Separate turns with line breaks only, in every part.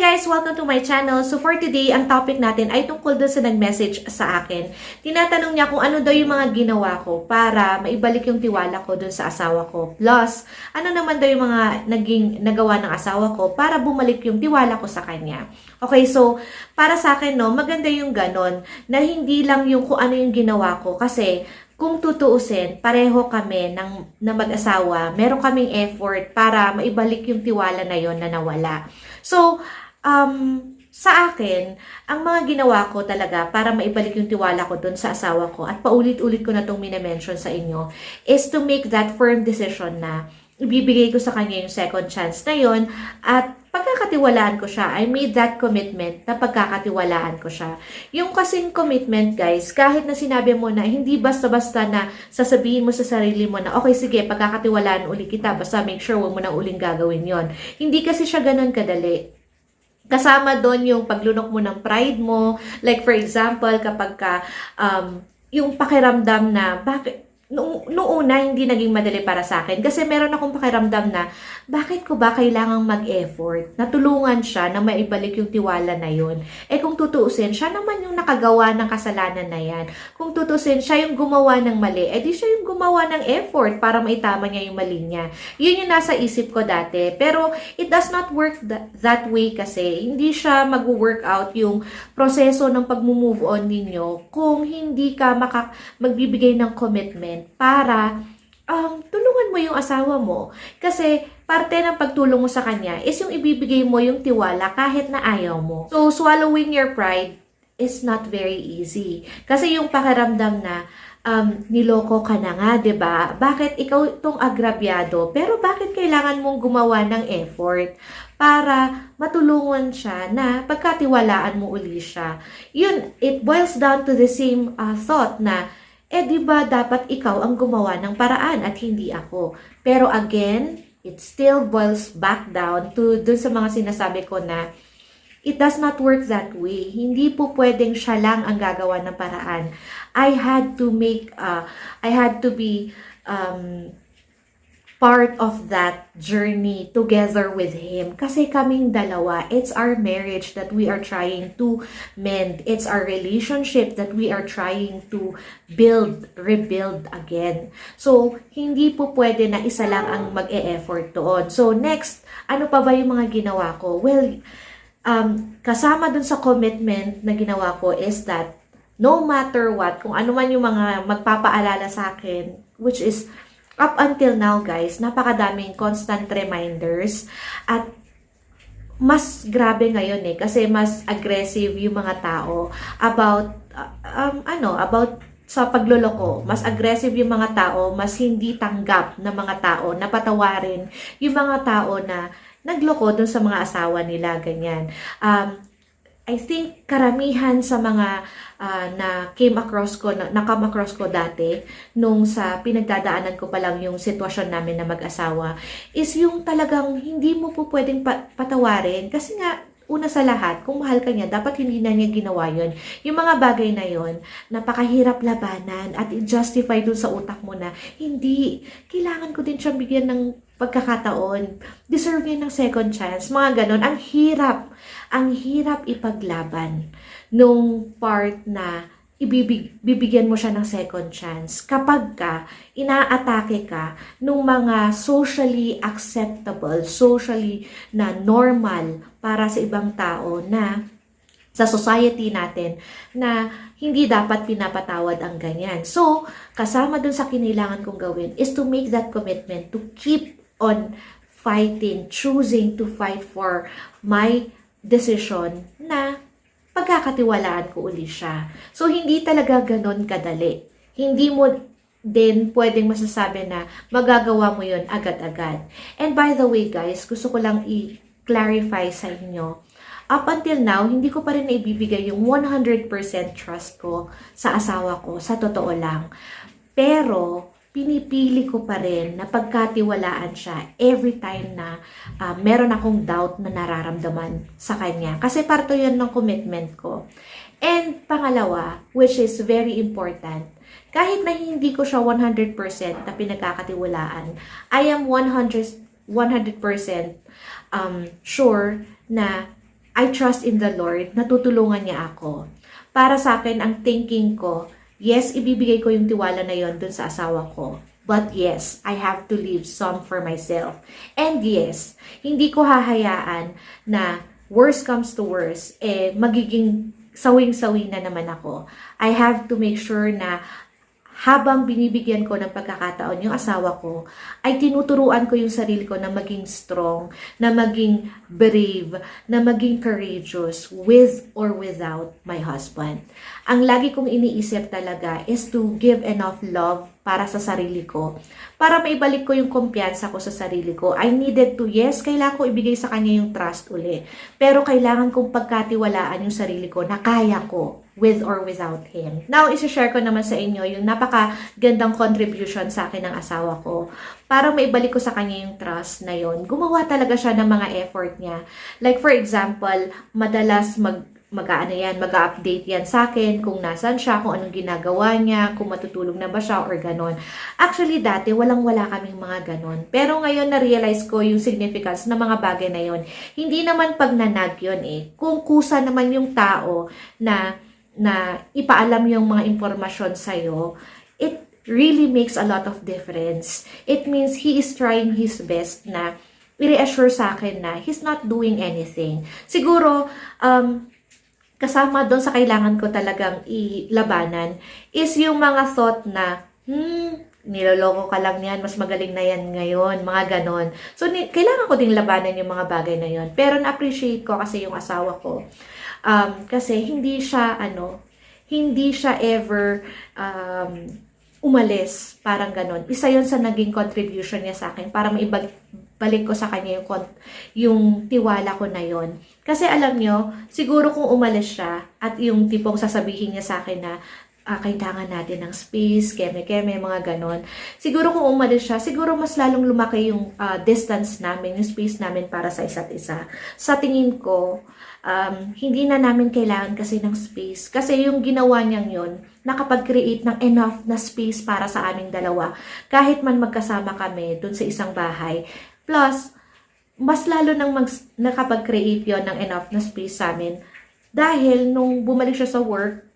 guys! Welcome to my channel. So for today, ang topic natin ay tungkol doon sa nag-message sa akin. Tinatanong niya kung ano daw yung mga ginawa ko para maibalik yung tiwala ko doon sa asawa ko. Plus, ano naman daw yung mga naging nagawa ng asawa ko para bumalik yung tiwala ko sa kanya. Okay, so para sa akin, no, maganda yung ganon na hindi lang yung kung ano yung ginawa ko kasi kung tutuusin, pareho kami ng, na mag-asawa, meron kaming effort para maibalik yung tiwala na yon na nawala. So, um, sa akin, ang mga ginawa ko talaga para maibalik yung tiwala ko dun sa asawa ko at paulit-ulit ko na itong minamention sa inyo is to make that firm decision na ibibigay ko sa kanya yung second chance na yon at pagkakatiwalaan ko siya. I made that commitment na pagkakatiwalaan ko siya. Yung kasing commitment, guys, kahit na sinabi mo na hindi basta-basta na sasabihin mo sa sarili mo na, okay, sige, pagkakatiwalaan uli kita, basta make sure huwag mo na uling gagawin yon Hindi kasi siya ganun kadali. Kasama doon yung paglunok mo ng pride mo. Like for example, kapag ka, um, yung pakiramdam na, bakit, Noong, noong una, hindi naging madali para sa akin. Kasi meron akong pakiramdam na, bakit ko ba kailangang mag-effort? Natulungan siya na maibalik yung tiwala na yun. Eh kung tutuusin, siya naman yung nakagawa ng kasalanan na yan. Kung tutuusin, siya yung gumawa ng mali. Eh di siya yung gumawa ng effort para maitama niya yung mali niya. Yun yung nasa isip ko dati. Pero it does not work that, that way kasi. Hindi siya mag-work out yung proseso ng pag-move on ninyo kung hindi ka maka, magbibigay ng commitment para um, tulungan mo yung asawa mo. Kasi parte ng pagtulong mo sa kanya is yung ibibigay mo yung tiwala kahit na ayaw mo. So, swallowing your pride is not very easy. Kasi yung pakiramdam na um, niloko ka na nga, ba? Bakit ikaw itong agrabyado? Pero bakit kailangan mong gumawa ng effort para matulungan siya na pagkatiwalaan mo uli siya? Yun, it boils down to the same uh, thought na eh di ba dapat ikaw ang gumawa ng paraan at hindi ako. Pero again, it still boils back down to dun sa mga sinasabi ko na it does not work that way. Hindi po pwedeng siya lang ang gagawa ng paraan. I had to make, uh, I had to be um, part of that journey together with him. Kasi kaming dalawa, it's our marriage that we are trying to mend. It's our relationship that we are trying to build, rebuild again. So, hindi po pwede na isa lang ang mag-e-effort doon. So, next, ano pa ba yung mga ginawa ko? Well, um, kasama dun sa commitment na ginawa ko is that no matter what, kung ano man yung mga magpapaalala sa akin, which is up until now guys, napakadaming constant reminders at mas grabe ngayon eh kasi mas aggressive yung mga tao about uh, um, ano about sa pagloloko, mas aggressive yung mga tao, mas hindi tanggap ng mga tao na patawarin yung mga tao na nagloko dun sa mga asawa nila, ganyan. Um, I think karamihan sa mga uh, na came across ko, na, na come across ko dati, nung sa pinagdadaanan ko pa lang yung sitwasyon namin na mag-asawa, is yung talagang hindi mo po pwedeng pa- patawarin. Kasi nga una sa lahat, kung mahal ka niya, dapat hindi na niya ginawa yon Yung mga bagay na yon napakahirap labanan at i-justify dun sa utak mo na, hindi, kailangan ko din siyang bigyan ng pagkakataon. Deserve niya ng second chance. Mga ganon. Ang hirap. Ang hirap ipaglaban nung part na ibibig, bibigyan mo siya ng second chance kapag ka inaatake ka nung mga socially acceptable, socially na normal para sa ibang tao na sa society natin na hindi dapat pinapatawad ang ganyan. So, kasama dun sa kinailangan kong gawin is to make that commitment to keep on fighting, choosing to fight for my decision na pagkakatiwalaan ko uli siya. So, hindi talaga ganon kadali. Hindi mo din pwedeng masasabi na magagawa mo yon agad-agad. And by the way guys, gusto ko lang i-clarify sa inyo. Up until now, hindi ko pa rin naibibigay yung 100% trust ko sa asawa ko, sa totoo lang. Pero, pinipili ko pa rin na pagkatiwalaan siya every time na uh, meron akong doubt na nararamdaman sa kanya. Kasi parto yun ng commitment ko. And pangalawa, which is very important, kahit na hindi ko siya 100% na pinagkakatiwalaan, I am 100, 100% um, sure na I trust in the Lord, natutulungan niya ako. Para sa akin, ang thinking ko, yes, ibibigay ko yung tiwala na yon dun sa asawa ko. But yes, I have to leave some for myself. And yes, hindi ko hahayaan na worst comes to worst, eh, magiging sawing-sawi na naman ako. I have to make sure na habang binibigyan ko ng pagkakataon yung asawa ko, ay tinuturuan ko yung sarili ko na maging strong, na maging brave, na maging courageous with or without my husband. Ang lagi kong iniisip talaga is to give enough love para sa sarili ko. Para maibalik ko yung kumpiyansa ko sa sarili ko. I needed to, yes, kailangan ko ibigay sa kanya yung trust uli. Pero kailangan kong pagkatiwalaan yung sarili ko na kaya ko with or without him. Now, isi-share ko naman sa inyo yung napaka-gandang contribution sa akin ng asawa ko. Para maibalik ko sa kanya yung trust na yon. Gumawa talaga siya ng mga effort niya. Like for example, madalas mag mag-ano yan, mag-update yan sa akin kung nasan siya, kung anong ginagawa niya, kung matutulog na ba siya or ganon. Actually, dati walang-wala kaming mga ganon. Pero ngayon na-realize ko yung significance ng mga bagay na yon. Hindi naman pagnanag yun eh. Kung kusa naman yung tao na na ipaalam yung mga impormasyon sa'yo, it really makes a lot of difference. It means he is trying his best na i-reassure sa akin na he's not doing anything. Siguro, um, kasama doon sa kailangan ko talagang ilabanan is yung mga thought na, hmm, niloloko ka lang yan, mas magaling na yan ngayon, mga ganon. So, kailangan ko ding labanan yung mga bagay na yon Pero na-appreciate ko kasi yung asawa ko. Um, kasi hindi siya, ano, hindi siya ever um, umalis, parang ganon. Isa yon sa naging contribution niya sa akin para maibag balik ko sa kanya yung, yung tiwala ko na yon. Kasi alam nyo, siguro kung umalis siya at yung tipong sasabihin niya sa akin na ah, kailangan natin ng space, keme-keme, mga ganon. Siguro kung umalis siya, siguro mas lalong lumaki yung ah, distance namin, yung space namin para sa isa't isa. Sa tingin ko, um, hindi na namin kailangan kasi ng space. Kasi yung ginawa niyang yun, nakapag-create ng enough na space para sa aming dalawa. Kahit man magkasama kami dun sa isang bahay. Plus, mas lalo nang mag, nakapag-create yon ng enough na space sa amin. Dahil nung bumalik siya sa work,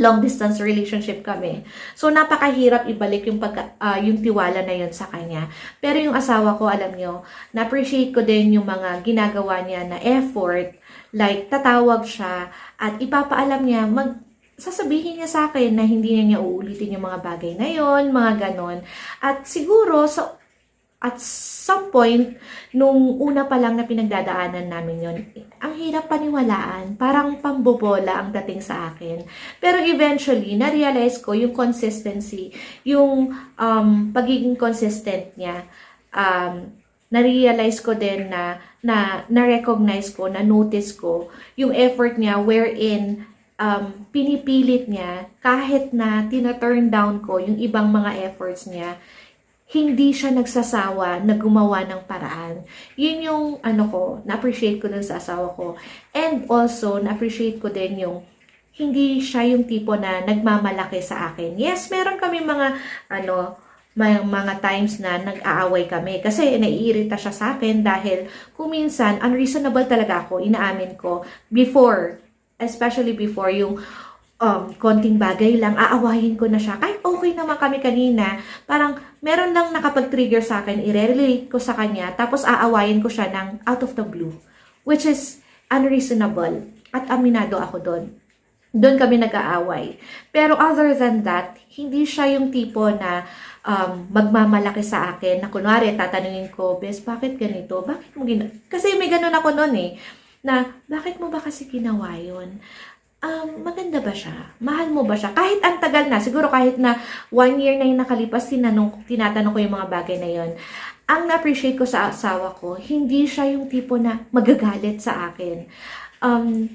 long distance relationship kami. So napakahirap ibalik yung pagka, ah, yung tiwala na yun sa kanya. Pero yung asawa ko, alam nyo, na-appreciate ko din yung mga ginagawa niya na effort. Like, tatawag siya at ipapaalam niya, mag, sasabihin niya sa akin na hindi niya niya uulitin yung mga bagay na yon, mga ganon. At siguro, sa at some point, nung una pa lang na pinagdadaanan namin yon, ang hirap paniwalaan, parang pambobola ang dating sa akin. Pero eventually, na-realize ko yung consistency, yung um, pagiging consistent niya. Um, na-realize ko din na, na, na-recognize ko, na-notice ko yung effort niya wherein um, pinipilit niya kahit na tina-turn down ko yung ibang mga efforts niya hindi siya nagsasawa na gumawa ng paraan. Yun yung ano ko, na-appreciate ko dun sa asawa ko. And also, na-appreciate ko din yung hindi siya yung tipo na nagmamalaki sa akin. Yes, meron kami mga ano, may mga times na nag-aaway kami kasi naiirita siya sa akin dahil kung minsan unreasonable talaga ako, inaamin ko before, especially before yung um, konting bagay lang, aawahin ko na siya. Kahit okay naman kami kanina, parang meron lang nakapag-trigger sa akin, i-relate ko sa kanya, tapos aawayin ko siya ng out of the blue. Which is unreasonable. At aminado ako doon. Doon kami nag-aaway. Pero other than that, hindi siya yung tipo na um, magmamalaki sa akin na kunwari tatanungin ko, Bes, bakit ganito? Bakit mo gina... Kasi may ganun ako noon eh, na bakit mo ba kasi ginawa yun? um, maganda ba siya? Mahal mo ba siya? Kahit ang tagal na, siguro kahit na one year na yung nakalipas, tinanong, tinatanong ko yung mga bagay na yon. Ang na-appreciate ko sa asawa ko, hindi siya yung tipo na magagalit sa akin. Um,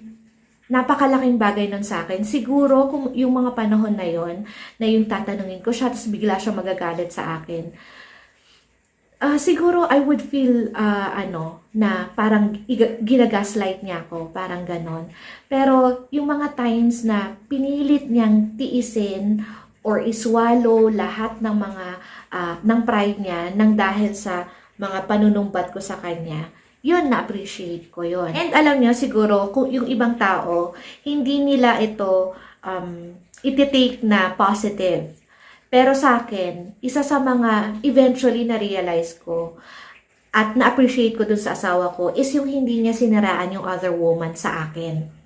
napakalaking bagay nun sa akin. Siguro kung yung mga panahon na yon na yung tatanungin ko siya, tapos bigla siya magagalit sa akin, Ah, siguro I would feel ah, ano na parang ginagaslight niya ako, parang ganon. Pero yung mga times na pinilit niyang tiisin or iswallow lahat ng mga ah, ng pride niya nang dahil sa mga panunumbat ko sa kanya, yun, na-appreciate ko yun. And alam niyo, siguro, kung yung ibang tao, hindi nila ito um, iti-take na positive. Pero sa akin, isa sa mga eventually na-realize ko at na-appreciate ko dun sa asawa ko is yung hindi niya siniraan yung other woman sa akin.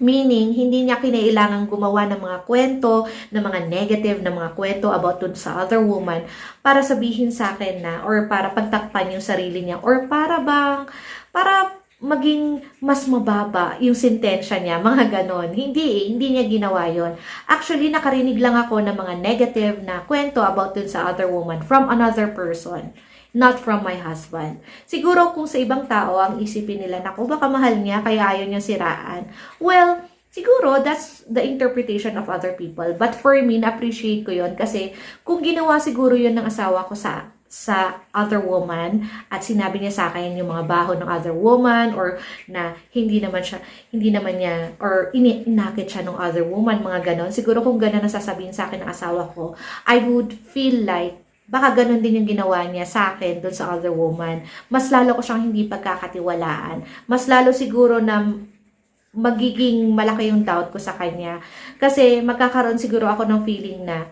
Meaning, hindi niya kinailangan gumawa ng mga kwento, ng mga negative na mga kwento about dun sa other woman para sabihin sa akin na, or para pagtakpan yung sarili niya, or para bang, para maging mas mababa yung sentensya niya, mga ganon. Hindi eh, hindi niya ginawa yon. Actually, nakarinig lang ako ng mga negative na kwento about dun sa other woman from another person not from my husband. Siguro kung sa ibang tao ang isipin nila, naku, baka mahal niya, kaya ayaw niya siraan. Well, siguro that's the interpretation of other people. But for me, na-appreciate ko yon kasi kung ginawa siguro yon ng asawa ko sa sa other woman at sinabi niya sa akin yung mga baho ng other woman or na hindi naman siya hindi naman niya or ini inakit siya ng other woman mga ganon siguro kung ganon ang sasabihin sa akin ng asawa ko I would feel like baka ganun din yung ginawa niya sa akin doon sa other woman. Mas lalo ko siyang hindi pagkakatiwalaan. Mas lalo siguro na magiging malaki yung doubt ko sa kanya. Kasi magkakaroon siguro ako ng feeling na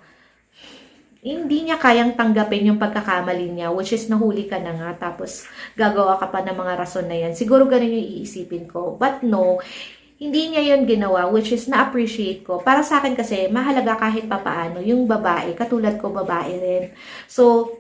hindi niya kayang tanggapin yung pagkakamali niya, which is nahuli ka na nga, tapos gagawa ka pa ng mga rason na yan. Siguro ganun yung iisipin ko. But no, hindi niya yon ginawa, which is na-appreciate ko. Para sa akin kasi, mahalaga kahit papaano, yung babae, katulad ko babae rin. So,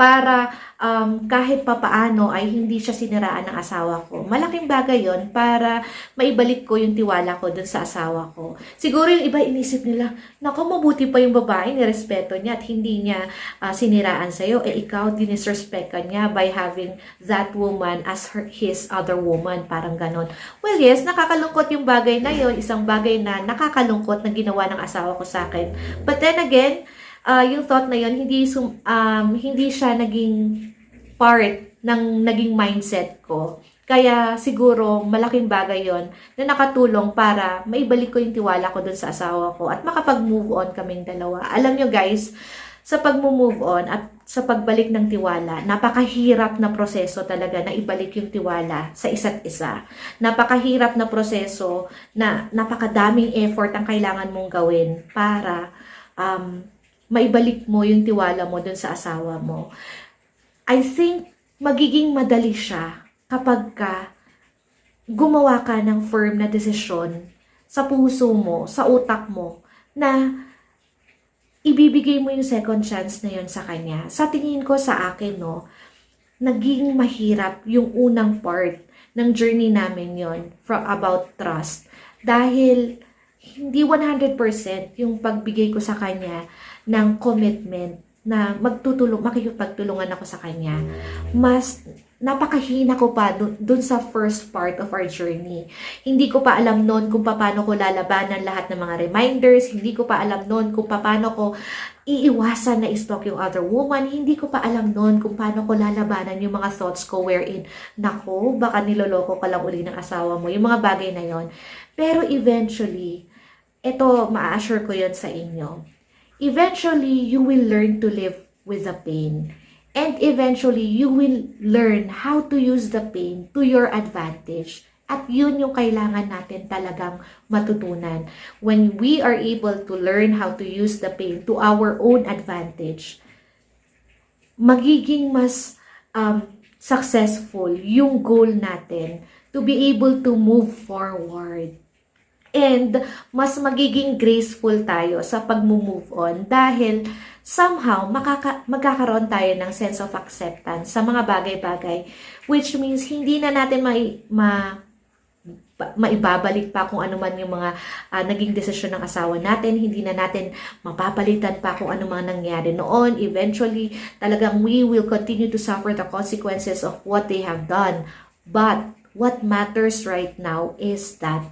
para um, kahit papaano ay hindi siya siniraan ng asawa ko. Malaking bagay yon para maibalik ko yung tiwala ko dun sa asawa ko. Siguro yung iba inisip nila, nako mabuti pa yung babae, nirespeto niya at hindi niya uh, siniraan sa'yo. Eh ikaw, dinisrespect ka niya by having that woman as her, his other woman. Parang ganon. Well, yes, nakakalungkot yung bagay na yon Isang bagay na nakakalungkot na ginawa ng asawa ko sa akin. But then again, uh, yung thought na yun, hindi, sum, um, hindi siya naging part ng naging mindset ko. Kaya siguro malaking bagay yon na nakatulong para maibalik ko yung tiwala ko dun sa asawa ko at makapag-move on kaming dalawa. Alam nyo guys, sa pag-move on at sa pagbalik ng tiwala, napakahirap na proseso talaga na ibalik yung tiwala sa isa't isa. Napakahirap na proseso na napakadaming effort ang kailangan mong gawin para um, maibalik mo yung tiwala mo dun sa asawa mo. I think magiging madali siya kapag ka gumawa ka ng firm na desisyon sa puso mo, sa utak mo, na ibibigay mo yung second chance na yon sa kanya. Sa tingin ko sa akin, no, naging mahirap yung unang part ng journey namin yon from about trust. Dahil hindi 100% yung pagbigay ko sa kanya ng commitment na magtutulong, makikipagtulungan ako sa kanya, mas napakahina ko pa dun, dun sa first part of our journey. Hindi ko pa alam noon kung paano ko lalabanan lahat ng mga reminders, hindi ko pa alam noon kung paano ko iiwasan na stalk yung other woman, hindi ko pa alam noon kung paano ko lalabanan yung mga thoughts ko wherein, nako, baka niloloko ka lang uli ng asawa mo, yung mga bagay na yon. Pero eventually, ito, ma-assure ko yon sa inyo eventually you will learn to live with the pain. And eventually, you will learn how to use the pain to your advantage. At yun yung kailangan natin talagang matutunan. When we are able to learn how to use the pain to our own advantage, magiging mas um, successful yung goal natin to be able to move forward. And mas magiging graceful tayo sa pag-move on dahil somehow makaka- magkakaroon tayo ng sense of acceptance sa mga bagay-bagay which means hindi na natin ma- ma- maibabalik pa kung ano man yung mga uh, naging desisyon ng asawa natin, hindi na natin mapapalitan pa kung ano man nangyari noon. Eventually, talagang we will continue to suffer the consequences of what they have done. But what matters right now is that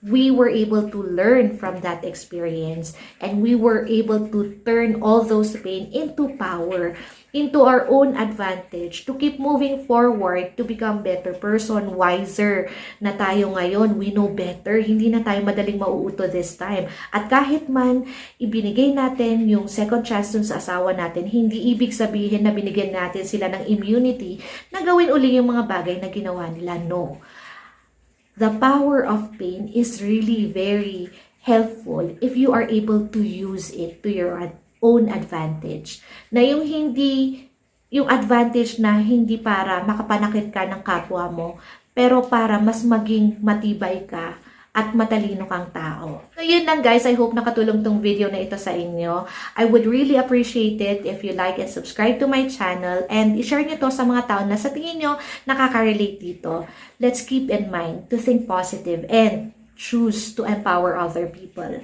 we were able to learn from that experience and we were able to turn all those pain into power into our own advantage to keep moving forward to become better person, wiser na tayo ngayon. We know better. Hindi na tayo madaling mauuto this time. At kahit man ibinigay natin yung second chance dun sa asawa natin, hindi ibig sabihin na binigyan natin sila ng immunity na gawin uli yung mga bagay na ginawa nila. No. The power of pain is really very helpful if you are able to use it to your own advantage. Na yung hindi, yung advantage na hindi para makapanakit ka ng kapwa mo, pero para mas maging matibay ka at matalino kang tao. So yun lang guys, I hope nakatulong tong video na ito sa inyo. I would really appreciate it if you like and subscribe to my channel and i-share nyo to sa mga tao na sa tingin nyo nakaka-relate dito. Let's keep in mind to think positive and choose to empower other people.